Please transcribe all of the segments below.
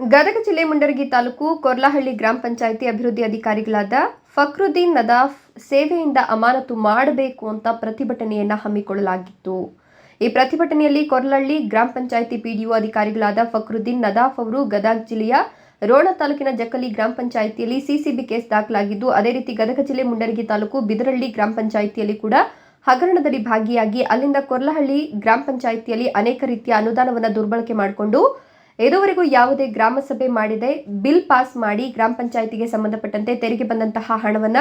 ಗದಗ ಜಿಲ್ಲೆ ಮುಂಡರಗಿ ತಾಲೂಕು ಕೊರ್ಲಹಳ್ಳಿ ಗ್ರಾಮ ಪಂಚಾಯಿತಿ ಅಭಿವೃದ್ಧಿ ಅಧಿಕಾರಿಗಳಾದ ಫಕ್ರುದ್ದೀನ್ ನದಾಫ್ ಸೇವೆಯಿಂದ ಅಮಾನತು ಮಾಡಬೇಕು ಅಂತ ಪ್ರತಿಭಟನೆಯನ್ನು ಹಮ್ಮಿಕೊಳ್ಳಲಾಗಿತ್ತು. ಈ ಪ್ರತಿಭಟನೆಯಲ್ಲಿ ಕೊರ್ಲಹಳ್ಳಿ ಗ್ರಾಮ ಪಂಚಾಯಿತಿ ಪಿಡಿಒ ಅಧಿಕಾರಿಗಳಾದ ಫಕ್ರುದ್ದೀನ್ ನದಾಫ್ ಅವರು ಗದಗ ಜಿಲ್ಲೆಯ ರೋಣ ತಾಲೂಕಿನ ಜಕ್ಕಲಿ ಗ್ರಾಮ ಪಂಚಾಯಿತಿಯಲ್ಲಿ ಸಿಸಿಬಿ ಕೇಸ್ ದಾಖಲಾಗಿದ್ದು, ಅದೇ ರೀತಿ ಗದಗ ಜಿಲ್ಲೆ ಮುಂಡರಗಿ ತಾಲೂಕು ಬಿದರಳ್ಳಿ ಗ್ರಾಮ ಪಂಚಾಯಿತಿಯಲ್ಲಿ ಕೂಡ ಹಗರಣದಲ್ಲಿ ಭಾಗಿಯಾಗಿ ಅಲ್ಲಿಂದ ಕೊರ್ಲಹಳ್ಳಿ ಗ್ರಾಮ ಪಂಚಾಯಿತಿಯಲ್ಲಿ ಅನೇಕ ರೀತಿಯ ಅನುದಾನವನ್ನು ದುರ್ಬಳಕೆ ಮಾಡಿಕೊಂಡು ಇದುವರೆಗೂ ಯಾವುದೇ ಗ್ರಾಮ ಸಭೆ ಮಾಡಿದೆ, ಬಿಲ್ ಪಾಸ್ ಮಾಡಿ ಗ್ರಾಮ ಪಂಚಾಯಿತಿಗೆ ಸಂಬಂಧಪಟ್ಟಂತೆ ತೆರಿಗೆ ಬಂದಂತಹ ಹಣವನ್ನ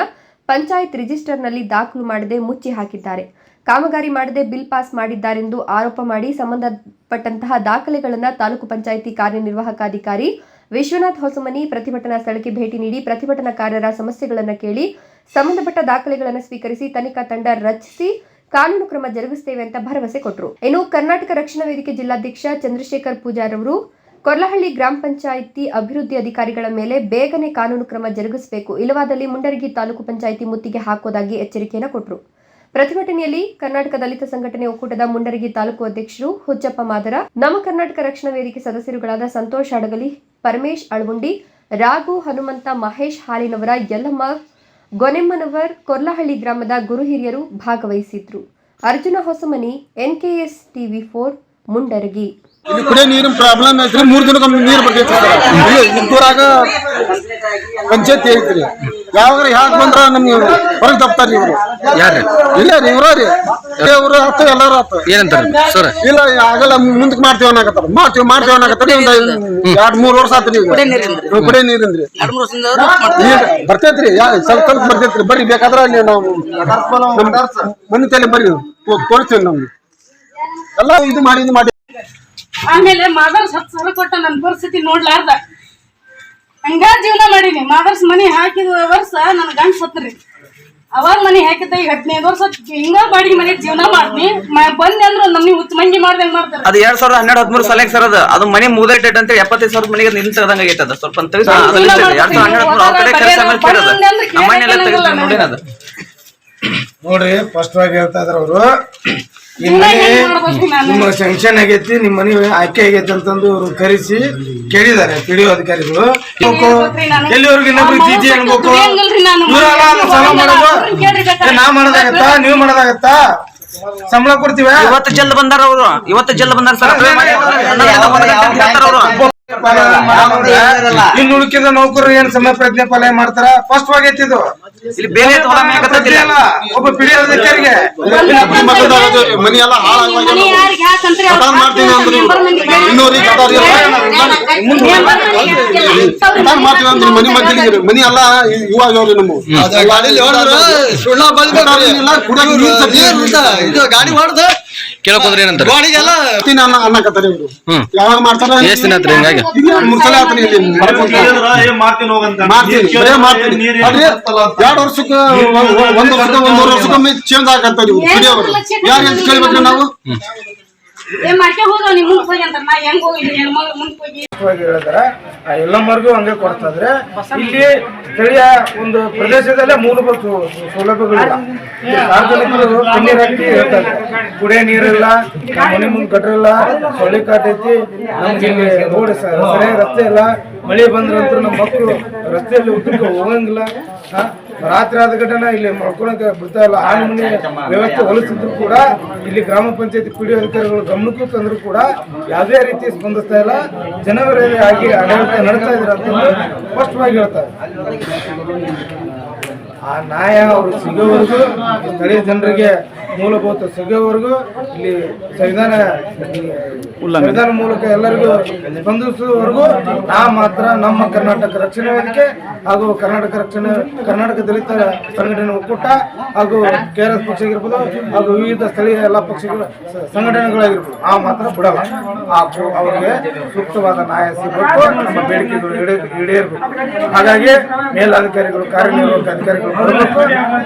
ಪಂಚಾಯತ್ ರಿಜಿಸ್ಟರ್ನಲ್ಲಿ ದಾಖಲು ಮಾಡದೆ ಮುಚ್ಚಿ ಹಾಕಿದ್ದಾರೆ. ಕಾಮಗಾರಿ ಮಾಡದೆ ಬಿಲ್ ಪಾಸ್ ಮಾಡಿದ್ದಾರೆಂದು ಆರೋಪ ಮಾಡಿ ಸಂಬಂಧಪಟ್ಟಂತಹ ದಾಖಲೆಗಳನ್ನು ತಾಲೂಕು ಪಂಚಾಯಿತಿ ಕಾರ್ಯನಿರ್ವಾಹಕ ಅಧಿಕಾರಿ ವಿಶ್ವನಾಥ್ ಹೊಸಮನಿ ಪ್ರತಿಭಟನಾ ಸ್ಥಳಕ್ಕೆ ಭೇಟಿ ನೀಡಿ ಪ್ರತಿಭಟನಾಕಾರರ ಸಮಸ್ಯೆಗಳನ್ನು ಕೇಳಿ ಸಂಬಂಧಪಟ್ಟ ದಾಖಲೆಗಳನ್ನು ಸ್ವೀಕರಿಸಿ ತನಿಖಾ ತಂಡ ರಚಿಸಿ ಕಾನೂನು ಕ್ರಮ ಜರುಗಿಸುತ್ತೇವೆ ಅಂತ ಭರವಸೆ ಕೊಟ್ಟರು ಇನ್ನು ಕರ್ನಾಟಕ ರಕ್ಷಣಾ ವೇದಿಕೆ ಜಿಲ್ಲಾಧ್ಯಕ್ಷ ಚಂದ್ರಶೇಖರ್ ಪೂಜಾರ್ ಅವರು ಕೊರ್ಲಹಳ್ಳಿ ಗ್ರಾಮ ಪಂಚಾಯಿತಿ ಅಭಿವೃದ್ಧಿ ಅಧಿಕಾರಿಗಳ ಮೇಲೆ ಬೇಗನೆ ಕಾನೂನು ಕ್ರಮ ಜರುಗಿಸಬೇಕು. ಇಲ್ಲವಾದಲ್ಲಿ ಮುಂಡರಗಿ ತಾಲೂಕು ಪಂಚಾಯಿತಿ ಮುತ್ತಿಗೆ ಹಾಕೋದಾಗಿ ಎಚ್ಚರಿಕೆಯನ್ನು ಕೊಟ್ಟರು ಪ್ರತಿಭಟನೆಯಲ್ಲಿ ಕರ್ನಾಟಕ ದಲಿತ ಸಂಘಟನೆ ಒಕ್ಕೂಟದ ಮುಂಡರಗಿ ತಾಲೂಕು ಅಧ್ಯಕ್ಷರು ಹುಚ್ಚಪ್ಪ ಮಾದರ, ನಮ್ಮ ಕರ್ನಾಟಕ ರಕ್ಷಣಾ ವೇದಿಕೆ ಸದಸ್ಯರುಗಳಾದ ಸಂತೋಷ್ ಅಡಗಲಿ, ಪರಮೇಶ್ ಅಳಗುಂಡಿ, ರಾಘು ಹನುಮಂತ ಮಹೇಶ್ ಹಾಲಿನವರ ಯಲ್ಲಮ್ಮ, ಗೊನೆಮ್ಮನವರ್, ಕೊರ್ಲಹಳ್ಳಿ ಗ್ರಾಮದ ಗುರು ಹಿರಿಯರು ಭಾಗವಹಿಸಿದ್ರು. Arjuna Hosamani, NKS TV four, Mundaragi. ಇಲ್ಲಿ ಕುಡಿಯೋ ನೀರಿನ ಪ್ರಾಬ್ಲಮ್ ಐತ್ರಿ ಮೂರ್ ದಿನಕ್ಕೊಮ್ಮೆ ನೀರ್ ಬರ್ತೈತಿ ಇಲ್ಲಿ ಇದ್ದೂರಾಗ ಪಂಚಾಯತಿ ಐತ್ರಿ ಯಾವಾಗ ಯಾಕೆ ಬಂದ್ರ ನಮ್ಗೆ ಹೊರಗೆ ತಪ್ತಾರ್ರಿ ಇವ್ರು. ಯಾರ್ರಿ? ಇಲ್ಲ ರೀ ಇವ್ರ ರೀ. ಇವ್ರು ಹತ್ತು ಎಲ್ಲಾರು ಹತ್ತು ಏನಂತಾರ? ಸರ್. ಇಲ್ಲ ಆಗಲ್ಲ ಮುಂದಕ್ಕೆ ಮಾಡ್ತೀವಿ ಅನ್ನಕತ್ತಾರ. ಮಾಡ್ತೀವಿ ಮಾಡ್ತೀವಿ ಅನ್ನಕತ್ತಾರ. ಒಂದ್ ಎರಡ್ ಮೂರ್ ವರ್ಷ ಆತ್ರಿ ಈಗ ಹ್ಮ್, ಕುಡಿಯೋ ನೀರಿಂದ್ರಿ. ನೀರ್ ಬರ್ತೈತ್ರಿ ಸ್ವಲ್ಪ ಸ್ವಲ್ಪ ಬರ್ತೈತ್ರಿ. ಬರ್ರಿ ಬೇಕಾದ್ರ ಅಲ್ಲಿ ನಾವು ಮನೆ ತಲೆ ಬರ್ರಿ ತೋರಿಸ್ತೀವಿ ನಮ್ಗೆ. ಎಲ್ಲ ಇದು ಮಾಡಿ ಇದು ಮಾಡಿ ಆಮೇಲೆ ಮಾದರ್ಸ್ ಹತ್ತು ಸಾವಿರ ಕೊಟ್ಟ ನನ್ನ ಪರಿಸ್ಥಿತಿ ನೋಡ್ಲಾರ್ದ. ಹಂಗ ಜೀವನ ಮಾಡೀನಿ. ಮಾದರ್ಸ್ ಮನಿ ಹಾಕಿದ ವರ್ಷ ನನ್ ಗಂಡ ಸತ್ರಿ ಅವಾಗ ಮನಿ ಹಾಕಿದ್ದ ಈಗ ಹದಿನೈದು ವರ್ಷ ಹಿಂಗ ಬಾಡಿಗೆ ಮನೆ ಜೀವನ ಮಾಡ್ತೀನಿ. ಮ- ಬಂದೆ ಅಂದ್ರ ನಮ್ಗೆ ಹುಚ್ಚ ಮಂಗಿ ಮಾಡ್ದೆ ಮಾಡ್ತಾರೆ. ಅದು ಎರಡ್ ಸಾವಿರದ ಹನ್ನೆರಡು ಹದಿಮೂರು ಸಲ ಸರ್ ಅದು. ಅದು ಮನೆ ಮುಗ್ದೈಟ್ ಅಂತ ಎಪ್ಪತ್ತೈದು ಸಾವಿರ ಮನೆಗೆ ನಿಂತದಂಗ ಐತದ ಆಗೈತೆ ಅದು. ಸ್ವಲ್ಪ ಅಂತ ಫಸ್ಟ್ ಆಗಿ list ಎರಡ್ ಸಾವಿರದ ಹನ್ನೆರಡು ಅವ್ರ ಕಡೆ ಕೆಲಸ ಮೇಲೆ ಕೇಳೋದು. ನಮ್ಮ ಮನೆಯೆಲ್ಲ ತೆಗೆದು ನೋಡಿನ ಅದು. ನೋಡ್ರಿ ಸ್ಪಷ್ಟವಾಗಿ ಹೇಳ್ತಾ ಇದ್ರ ಅವರು. ನಿಮ್ಮ ಸ್ಯಾಂಕ್ಷನ್ ಆಗೈತಿ ನಿಮ್ಮ ಮನೆ ಆಯ್ಕೆ ಆಗೈತಿ ಅಂತಂದು ಅವ್ರು ಕರೆಸಿ ಕೇಳಿದ್ದಾರೆ ಪಿಡಿಒ ಅಧಿಕಾರಿಗಳು. ಎಲ್ಲಿವರೆಗೂ ಇನ್ನೊಬ್ರು ಆ ಜಿಜಿ ಅನ್ಬೇಕು ಸಾಲ ಮಾಡೋದು ನಾ ಮಾಡೋದಾಗತ್ತಾ ನೀವು ಮಾಡೋದಾಗತ್ತಾ ಸಂಬಳ ಕೊಡ್ತೀವ ಇವತ್ತು ಜಲ್ದ ಬಂದಾರ ಅವರು ಇವತ್ತು ಜಲ್ದ ಬಂದಾರ ಸರ್ ಇನ್ನು ಉಳಿಕಿದ ನೌಕರರು ಏನ್ ಸಮಯ ಪ್ರಜ್ಞೆ ಪಾಲನೆ ಮಾಡ್ತಾರ ಫಸ್ಟ್ ಆಗೈತಿ ಇದು ಇಲ್ಲಿ ಬೇರೆ ಒಬ್ಬ ಪಿಡಿಒ ಅಧಿಕಾರಿಗೆ ಮನಿ ಎಲ್ಲ ಹಾಳಾಗಿ ಮಾಡ್ತೀನಿ ಅಂದ್ರೆ ಇನ್ನೂರಿಗೆ ಅಂದ್ರಿ ಮನಿ ಮಕ್ಕಳಿಗೆ ಮನಿ ಎಲ್ಲ ಇವಾಗ ಅವ್ರಿ ನಮ್ಮ ಕಟಾವ್ ಏನಿಲ್ಲ, ಕುಡಿಯೋ ನೀರ್ ಗಾಡಿ ಮಾಡ್ದ ಕೇಳಕೋದ್ರೆ ಏನಂತಾರೆ? ಒಂದು ಅನ್ನ ಅನ್ನಕತ್ತಾರ ಇವ್ರು. ಹ್ಮ್. ಯಾವಾಗ ಮಾಡ್ತಾರ? ಎಷ್ಟ್ ದಿನ ಆತ್ರಿ ಹಿಂಗಾಗಿ? ಇದು ಎರಡ್ ಮೂರ್ ಸಲ ಆತ್ರಿ ಇಲ್ಲಿ. ಮಾಡ್ಕೊಂತ. ಮಾಡ್ತೀನಿ ಬರೇ ಮಾಡ್ತೀನಿ ಅಲ್ರಿ ಎರಡ್ ವರ್ಷಕ್ಕ ಒಂದ್ ಒಂದ್ ವರ್ಷಕ್ಕ ಒಂದೂವರೆ ವರ್ಷಕ್ಕೊಮ್ಮೆ ಚೇಂಜ್ ಆಗತ್ತವ್ರಿ ಇವ್ರು ಕುಡಿಯೋರು. ಯಾರು ಅಂತ ಕೇಳ್ಬೇಕ್ರಿ ನಾವು? ಎಲ್ಲಮ್ಮರ್ಗೂ ಹಂಗೆ ಕೊಡ್ತಾದ್ರೆ ಇಲ್ಲಿ ಸ್ಥಳೀಯ ಒಂದು ಪ್ರದೇಶದಲ್ಲೇ ಮೂಲಭೂತ ಸೌಲಭ್ಯಗಳು ಸೌಲಭ್ಯಗಳಿಲ್ಲ. ಸಾರ್ವಜನಿಕರು ಕಣ್ಣೀರ್ ಹಾಕಿ ಹೇಳ್ತಾರೆ. ಕುಡಿಯೋ ನೀರಿಲ್ಲ ಮನೆ ಮುಂದೆ ಗಟ್ರಿಲ್ಲ ಸೊಳ್ಳೆ ಕಾಟೈತಿ ನಮ್ಗೆ ಇಲ್ಲಿ ರೋಡ್ ಸರಿಯಾಗಿ ರಸ್ತೆ ಇಲ್ಲ. ಮಳೆ ಬಂದ್ರಂತೂ ನಮ್ಮ ಮಕ್ಕಳು ರಸ್ತೆಯಲ್ಲಿ ಉದ್ದಕ್ಕೆ ಹೋಗಂಗಿಲ್ಲ. ಆ, ರಾತ್ರಿ ಆದ ಘಟನೆ ಇಲ್ಲಿ ಮಲ್ಕೊಳಕ್ಕೆ ಬಿಡ್ತಾ ಇಲ್ಲ. ಆನೆ ಮನೆ ವ್ಯವಸ್ಥೆ ಹೊಲಿಸಿದ್ರು ಕೂಡ, ಇಲ್ಲಿ ಗ್ರಾಮ ಪಂಚಾಯತಿ ಪಿಡಿ ಅಧಿಕಾರಿಗಳು ಗಮನಕ್ಕೂ ತಂದ್ರು ಕೂಡ ಯಾವುದೇ ರೀತಿ ಸ್ಪಂದಿಸ್ತಾ ಇಲ್ಲ. ಜನವರಿ ಆಗಿ ಆಡಳಿತ ನಡೆಸ್ತಾ ಇದ್ರ ಅಂತ ಸ್ಪಷ್ಟವಾಗಿ ಹೇಳ್ತಾರೆ ಆ ನ್ಯಾಯ ಅವರು ಸಿಗೋವರೆಗೂ ಸ್ಥಳೀಯ ಜನರಿಗೆ ಮೂಲಭೂತ ಸಿಗೋವರೆಗೂ ಇಲ್ಲಿ ಸಂವಿಧಾನ ಸಂವಿಧಾನ ಮೂಲಕ ಎಲ್ಲರಿಗೂ ಸ್ಪಂದಿಸುವವರೆಗೂ ಆ ಮಾತ್ರ ನಮ್ಮ ಕರ್ನಾಟಕ ರಕ್ಷಣೆ ವೇದಿಕೆ ಹಾಗೂ ಕರ್ನಾಟಕ ರಕ್ಷಣೆ ಕರ್ನಾಟಕ ದಲಿತ ಸಂಘಟನೆ ಒಕ್ಕೂಟ ಹಾಗೂ ಕೆ ಆರ್ ಎಸ್ ಪಕ್ಷ ಆಗಿರ್ಬೋದು ಹಾಗೂ ವಿವಿಧ ಸ್ಥಳೀಯ ಎಲ್ಲ ಪಕ್ಷಗಳು ಸಂಘಟನೆಗಳಾಗಿರ್ಬೋದು. ಆ ಮಾತ್ರ ಬಿಡಲ್ಲ. ಆ ಅವರಿಗೆ ಸೂಕ್ತವಾದ ನ್ಯಾಯ ಸಿಗಬೇಕು ನಮ್ಮ ಬೇಡಿಕೆಗಳು ಈಡೇ- ಈಡೇರಬೇಕು. ಹಾಗಾಗಿ ಮೇಲಾಧಿಕಾರಿಗಳು ಕಾರ್ಯನಿರ್ವಾಹಕ ಅಧಿಕಾರಿಗಳು ಬರಬೇಕು.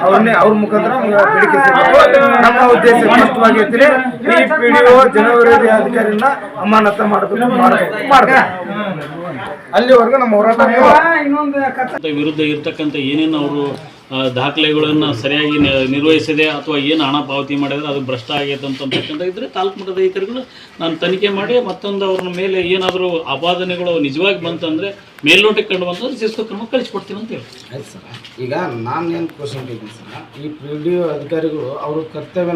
ಅವ್ರನ್ನೇ ಅವ್ರ ಮುಖಾಂತರ ಬೇಡಿಕೆ ಸಿಗಬೇಕು. ನಮ್ಮ ಉದ್ದೇಶ ಸ್ಪಷ್ಟವಾಗಿರ್ತೀರಿ ಈ ಪಿ ಡಿ ಪಿಡಿಒ ಜನವರಿ ಅಧಿಕಾರಿಯನ್ನ ಅಮಾನತ ಮಾಡಬೇಕು ಮಾಡಬೇಕು ಮಾಡಬೇಕು ಅಲ್ಲಿವರೆಗೂ ನಮ್ಮ ಹೋರಾಟ ವಿರುದ್ಧ ಇರ್ತಕ್ಕಂಥ ಏನೇನು ಅವರು ದಾಖಲೆಗಳನ್ನು ಸರಿಯಾಗಿ ನಿರ್ವಹಿಸಿದೆ ಅಥವಾ ಏನು ಹಣ ಪಾವತಿ ಮಾಡಿದರೆ ಅದು ಭ್ರಷ್ಟ ಆಗೈತೆ ಅಂತಕ್ಕಂಥ ಇದ್ದರೆ ತಾಲೂಕು ಮಟ್ಟದ ಅಧಿಕಾರಿಗಳು ನಾನು ತನಿಖೆ ಮಾಡಿ ಮತ್ತೊಂದು ಅವ್ರ ಮೇಲೆ ಏನಾದರೂ ಆಪಾದನೆಗಳು ನಿಜವಾಗಿ ಬಂತಂದರೆ ಮೇಲ್ನೋಟಕ್ಕೆ ಕಂಡು ಬಂತಂದ್ರೆ ಶಿಸ್ತು ಕ್ರಮ ಕಳಿಸ್ಕೊಡ್ತೀನಿ ಅಂತ ಹೇಳಿ ಆಯ್ತು ಸರ್. ಈಗ ನಾನು ಏನು ಕ್ವಶನ್ ಕೇಳ್ತೀನಿ ಸರ್? ಈ ಪಿ ಡಿ ಅಧಿಕಾರಿಗಳು ಅವರು ಕರ್ತವ್ಯ